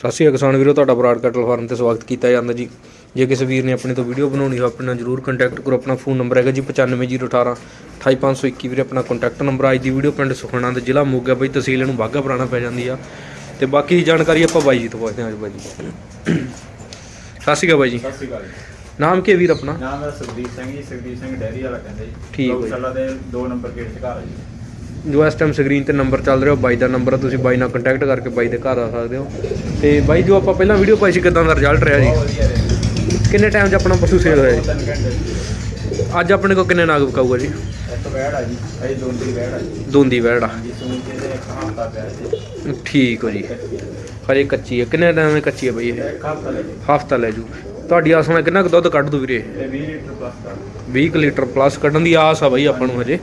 ਸਤਿ ਸ਼੍ਰੀ ਅਕਾਲ ਕਿਸਾਨ ਵੀਰੋ ਤੁਹਾਡਾ ਬਰਾਡ ਕੈਟਲ ਫਾਰਮ ਤੇ ਸਵਾਗਤ ਕੀਤਾ ਜਾਂਦਾ ਜੀ। ਜੇ ਕਿਸੇ ਵੀਰ ਨੇ ਆਪਣੇ ਤੋਂ ਵੀਡੀਓ ਬਣਾਉਣੀ ਹੋ ਆਪਣੇ ਨਾਲ ਜਰੂਰ ਕੰਟੈਕਟ ਕਰੋ। ਆਪਣਾ ਫੋਨ ਨੰਬਰ ਹੈਗਾ ਜੀ 95018 28521 ਵੀਰੇ ਆਪਣਾ ਕੰਟੈਕਟ ਨੰਬਰ ਅੱਜ ਦੀ ਵੀਡੀਓ ਪਿੰਡ ਸੁਖਣਾ ਦੇ ਜ਼ਿਲ੍ਹਾ ਮੋਗਾ ਬਈ ਤਹਿਸੀਲ ਨੂੰ ਬਾਗਾ ਪੁਰਾਣਾ ਪੈ ਜਾਂਦੀ ਆ। ਤੇ ਬਾਕੀ ਦੀ ਜਾਣਕਾਰੀ ਆਪਾਂ ਬਾਈ ਜੀ ਤੋਂ ਪੁੱਛਦੇ ਹਾਂ ਅੱਜ ਬਾਈ ਜੀ। ਸਤਿ ਸ਼੍ਰੀ ਅਕਾਲ ਬਾਈ ਜੀ। ਸਤਿ ਸ਼੍ਰੀ ਅਕਾਲ ਨਾਮ ਕੀ ਵੀਰ ਆਪਣਾ? ਨਾਮ ਹੈ ਸੁਖਦੀਪ ਸਿੰਘ ਜੀ ਸੁਖਦੀਪ ਸਿੰਘ ਡੈਰੀ ਵਾਲਾ ਕਹਿੰਦੇ ਜੀ। ਠੀਕ ਹੈ। ਗਊਸ਼ਾਲਾ ਦੇ 2 ਨੰਬਰ ਗੇਟ ਤੇ ਘਰ ਹੈ ਜੀ। ਜੋ ਇਸ ਟਾਈਮ ਸਕਰੀਨ ਤੇ ਨੰਬਰ ਚੱਲ ਰਿਹਾ ਉਹ ਬਾਈ ਦਾ ਨੰਬਰ ਆ ਤੁਸੀਂ ਬਾਈ ਨਾਲ ਕੰਟੈਕਟ ਕਰਕੇ ਬਾਈ ਦੇ ਘਰ ਆ ਸਕਦੇ ਹੋ। ਤੇ ਬਾਈ ਜੋ ਆਪਾਂ ਪਹਿਲਾਂ ਵੀਡੀਓ ਪਾਈ ਸੀ ਕਿਦਾਂ ਦਾ ਰਿਜ਼ਲਟ ਰਿਹਾ ਜੀ? ਕਿੰਨੇ ਟਾਈਮ 'ਚ ਆਪਣਾ ਪਸ਼ੂ ਸੇਲ ਹੋਇਆ ਜੀ। ਅੱਜ ਆਪਣੇ ਕੋਲ ਕਿੰਨੇ ਨਾਗ ਵਿਕਾਊਗਾ ਜੀ? ਦੋਂਦੀ ਵੈੜ ਆ ਠੀਕ ਹੋ ਜੀ। ਹਜੇ ਕੱਚੀ ਹੈ ਕਿੰਨੇ ਟਾਈਮ ਦੀ ਕੱਚੀ ਹੈ ਬਈ ਇਹ? ਹਫ਼ਤਾ ਲੈ ਜੀ। ਤੁਹਾਡੀ ਆਸ ਨਾਲ ਕਿੰਨਾ ਕੁ ਦੁੱਧ ਕੱਢ ਦੂ ਵੀਰੇ? ਤੇ 20 ਲੀਟਰ ਪਲੱਸ ਕਰ 20 ਕੁ ਲੀਟਰ ਪਲੱਸ ਕੱਢਣ ਦੀ ਆਸ ਆ ਬਈ ਆਪਾਂ ਨੂੰ ਹਜੇ।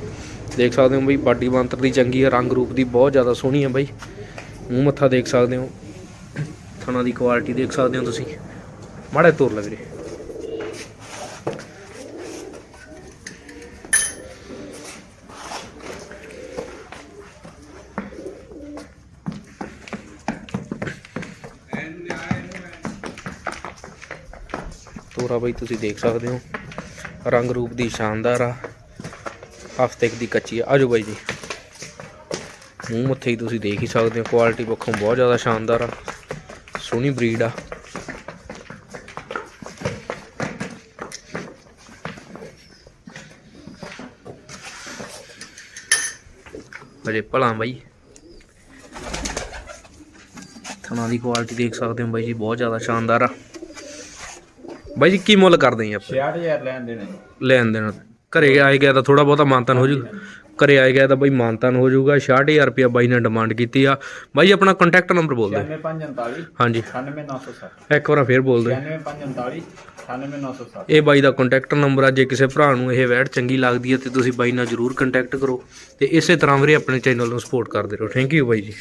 ਦੇਖ ਸਕਦੇ ਹੋ ਬਈ ਬਾਡੀ ਬਾਂਤਰ ਦੀ ਚੰਗੀ ਹੈ ਰੰਗ ਰੂਪ ਦੀ ਬਹੁਤ ਜ਼ਿਆਦਾ ਸੋਹਣੀ ਹੈ ਬਈ। ਮੂੰਹ ਮੱਥਾ ਦੇਖ ਸਕਦੇ ਹੋ। ਥਣਾ ਦੀ ਕੁਆਲਿਟੀ ਦੇਖ ਸਕਦੇ ਹੋ ਤੁਸੀਂ। ਮਾੜਾ ਤੋਰ ਲੈ ਵੀਰੇ। ਤੋਰਾ ਬਈ ਤੁਸੀਂ ਦੇਖ ਸਕਦੇ ਹੋ। ਰੰਗ ਰੂਪ ਦੀ ਸ਼ਾਨਦਾਰ ਆ। ਹਫ਼ਤੇ ਦੀ ਕੱਚੀ ਆ। ਆਜੋ ਬਾਈ ਜੀ। ਮੂੰਹ ਮੱਥੇ ਹੀ ਤੁਸੀਂ ਦੇਖ ਹੀ ਸਕਦੇ ਹੋ ਕੁਆਲਿਟੀ ਪੱਖੋਂ ਬਹੁਤ ਜ਼ਿਆਦਾ ਸ਼ਾਨਦਾਰ ਆ। ਸੋਹਣੀ ਬਰੀਡ ਆ। ਅਜੇ ਭਲਾ ਬਾਈ। ਥਣਾ ਦੀ ਕੁਆਲਿਟੀ ਦੇਖ ਸਕਦੇ ਹੋ ਬਾਈ ਜੀ ਬਹੁਤ ਜ਼ਿਆਦਾ ਸ਼ਾਨਦਾਰ ਆ। ਬਾਈ ਜੀ ਕੀ ਮੁੱਲ ਕਰਦੇ ਆ ਆਪਾਂ? 66000 ਲੈਣ ਦੇਣੇ ਲੈਣ ਦੇਣ। ਘਰੇ ਆਏ ਗਿਆ ਤਾਂ ਥੋੜਾ ਬਹੁਤਾ ਮਾਨਤਨ ਹੋ ਜੂ। ਘਰੇ ਆਏ ਗਿਆ ਤਾਂ ਬਾਈ ਮਾਨਤਨ ਹੋ ਜਾਊਗਾ 66000 ਰੁਪਇਆ ਬਾਈ ਨੇ ਡਿਮਾਂਡ ਕੀਤੀ ਆ। ਬਾਈ ਆਪਣਾ ਕੰਟੈਕਟ ਨੰਬਰ ਬੋਲ ਦਿਓ। 9549 ਹਾਂਜੀ। 98960 ਇੱਕ ਵਾਰ ਫੇਰ ਬੋਲ ਦਿਓ। 9549 98960 ਇਹ ਬਾਈ ਦਾ ਕੰਟੈਕਟ ਨੰਬਰ ਆ ਜੇ ਕਿਸੇ ਭਰਾ ਨੂੰ ਇਹ ਵੈਡ ਚੰਗੀ ਲੱਗਦੀ ਹੈ ਤੇ ਤੁਸੀਂ ਬਾਈ ਨਾਲ ਜਰੂਰ ਕੰਟੈਕਟ ਕਰੋ ਤੇ ਇਸੇ ਤਰ੍ਹਾਂ ਵੀਰੇ ਆਪਣੇ ਚੈਨਲ ਨੂੰ ਸਪੋਰਟ ਕਰਦੇ ਰਹੋ। ਥੈਂਕ ਯੂ ਬਾਈ ਜੀ।